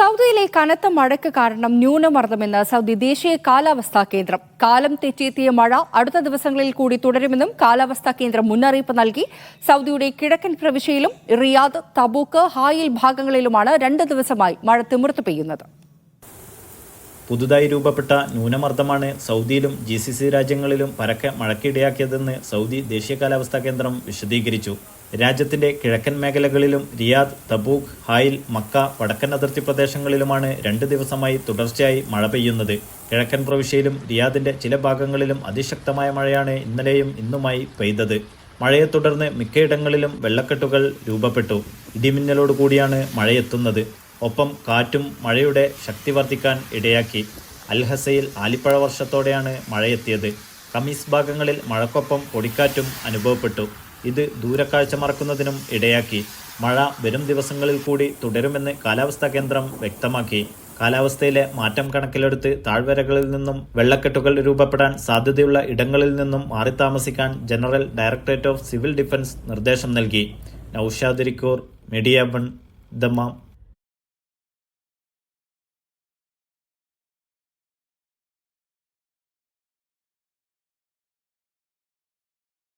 സൗദിയിലെ കനത്ത മഴയ്ക്ക് കാരണം ന്യൂനമർദ്ദമെന്ന് സൗദി ദേശീയ കാലാവസ്ഥാ കേന്ദ്രം. കാലം തെറ്റിയെത്തിയ മഴ അടുത്ത ദിവസങ്ങളിൽ കൂടി തുടരുമെന്നും കാലാവസ്ഥാ കേന്ദ്രം മുന്നറിയിപ്പ് നൽകി. സൗദിയുടെ കിഴക്കൻ പ്രവിശ്യയിലും റിയാദ് തബൂക്ക് ഹായിൽ ഭാഗങ്ങളിലുമാണ് രണ്ട് ദിവസമായി മഴ തിമിർത്ത് പെയ്യുന്നത്. പുതുതായി രൂപപ്പെട്ട ന്യൂനമർദ്ദമാണ് സൗദിയിലും ജി സി സി രാജ്യങ്ങളിലും പരക്കെ മഴക്കിടയാക്കിയതെന്ന് സൗദി ദേശീയ കാലാവസ്ഥാ കേന്ദ്രം വിശദീകരിച്ചു. രാജ്യത്തിന്റെ കിഴക്കൻ മേഖലകളിലും റിയാദ് തബൂക്ക് ഹായിൽ മക്ക വടക്കൻ അതിർത്തി പ്രദേശങ്ങളിലുമാണ് രണ്ട് ദിവസമായി തുടർച്ചയായി മഴ പെയ്യുന്നത്. കിഴക്കൻ പ്രവിശ്യയിലും റിയാദിന്റെ ചില ഭാഗങ്ങളിലും അതിശക്തമായ മഴയാണ് ഇന്നലെയും ഇന്നുമായി പെയ്തത്. മഴയെ തുടർന്ന് മിക്കയിടങ്ങളിലും വെള്ളക്കെട്ടുകൾ രൂപപ്പെട്ടു. ഇടിമിന്നലോട് കൂടിയാണ് മഴയെത്തുന്നത്. ഒപ്പം കാറ്റും മഴയുടെ ശക്തി വർദ്ധിക്കാൻ ഇടയാക്കി. അൽഹസയിൽ ആലിപ്പഴ വർഷത്തോടെയാണ് മഴയെത്തിയത്. കമീസ് ഭാഗങ്ങളിൽ മഴക്കൊപ്പം പൊടിക്കാറ്റും അനുഭവപ്പെട്ടു. ഇത് ദൂരക്കാഴ്ച മറക്കുന്നതിനും ഇടയാക്കി. മഴ വരും ദിവസങ്ങളിൽ കൂടി തുടരുമെന്ന് കാലാവസ്ഥാ കേന്ദ്രം വ്യക്തമാക്കി. കാലാവസ്ഥയിലെ മാറ്റം കണക്കിലെടുത്ത് താഴ്വരകളിൽ നിന്നും വെള്ളക്കെട്ടുകൾ രൂപപ്പെടാൻ സാധ്യതയുള്ള ഇടങ്ങളിൽ നിന്നും മാറി താമസിക്കാൻ general directorate of civil defence നിർദ്ദേശം നൽകി. നൌഷാദിരിക്കൂർ മീഡിയ വൺ ദമാം.